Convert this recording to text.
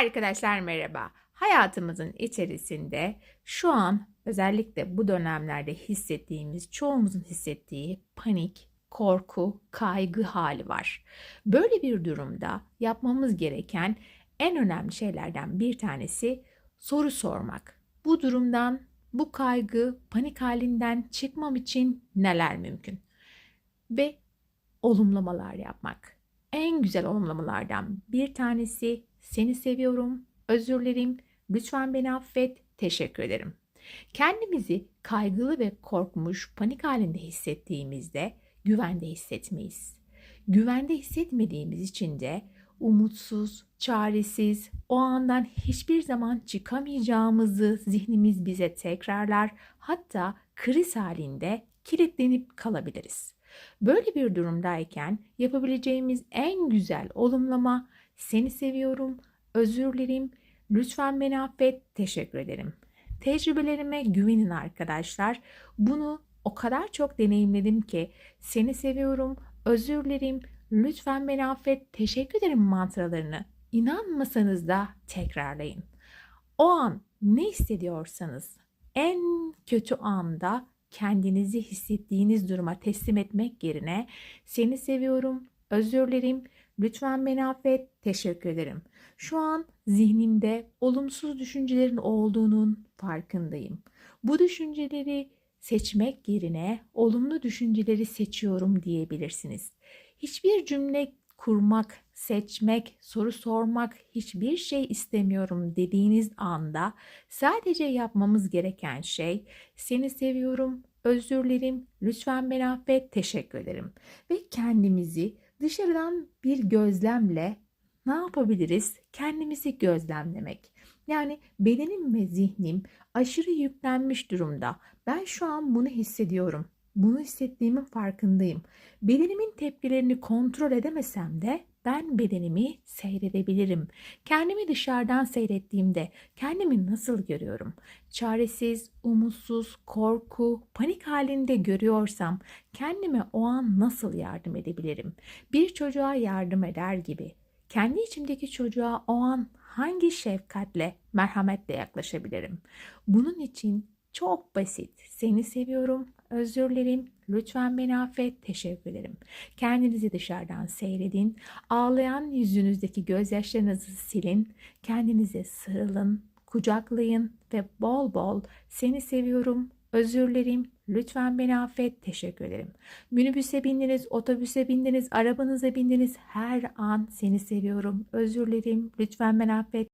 Arkadaşlar merhaba. Hayatımızın içerisinde şu an özellikle bu dönemlerde hissettiğimiz, çoğumuzun hissettiği panik, korku, kaygı hali var. Böyle bir durumda yapmamız gereken en önemli şeylerden bir tanesi soru sormak. Bu durumdan, bu kaygı, panik halinden çıkmam için neler mümkün? Ve olumlamalar yapmak. En güzel olumlamalardan bir tanesi seni seviyorum, özür dilerim, lütfen beni affet, teşekkür ederim. Kendimizi kaygılı ve korkmuş, panik halinde hissettiğimizde güvende hissetmeyiz. Güvende hissetmediğimiz için de umutsuz, çaresiz, o andan hiçbir zaman çıkamayacağımızı zihnimiz bize tekrarlar. Hatta kriz halinde kilitlenip kalabiliriz. Böyle bir durumdayken yapabileceğimiz en güzel olumlama seni seviyorum, özür dilerim, lütfen beni affet, teşekkür ederim. Tecrübelerime güvenin arkadaşlar. Bunu o kadar çok deneyimledim ki. Seni seviyorum, özür dilerim, lütfen beni affet, teşekkür ederim mantralarını. İnanmasanız da tekrarlayın. O an ne hissediyorsanız en kötü anda kendinizi hissettiğiniz duruma teslim etmek yerine seni seviyorum, özür dilerim, lütfen beni affet, teşekkür ederim. Şu an zihnimde olumsuz düşüncelerin olduğunun farkındayım. Bu düşünceleri seçmek yerine olumlu düşünceleri seçiyorum diyebilirsiniz. Hiçbir cümle kurmak, seçmek, soru sormak, hiçbir şey istemiyorum dediğiniz anda sadece yapmamız gereken şey seni seviyorum, özür dilerim, lütfen beni affet, teşekkür ederim. Ve kendimizi dışarıdan bir gözlemle ne yapabiliriz? Kendimizi gözlemlemek. Yani bedenim ve zihnim aşırı yüklenmiş durumda. Ben şu an bunu hissediyorum. Bunu hissettiğimin farkındayım. Bedenimin tepkilerini kontrol edemesem de ben bedenimi seyredebilirim. Kendimi dışarıdan seyrettiğimde kendimi nasıl görüyorum? Çaresiz, umutsuz, korku, panik halinde görüyorsam kendime o an nasıl yardım edebilirim? Bir çocuğa yardım eder gibi kendi içimdeki çocuğa o an hangi şefkatle, merhametle yaklaşabilirim? Bunun için çok basit. Seni seviyorum, özür dilerim, lütfen beni affet, teşekkür ederim. Kendinizi dışarıdan seyredin. Ağlayan yüzünüzdeki gözyaşlarınızı silin. Kendinize sarılın, kucaklayın ve bol bol seni seviyorum, özür dilerim, lütfen beni affet, teşekkür ederim. Minibüse bindiniz, otobüse bindiniz, arabanıza bindiniz. Her an seni seviyorum, özür dilerim, lütfen beni affet,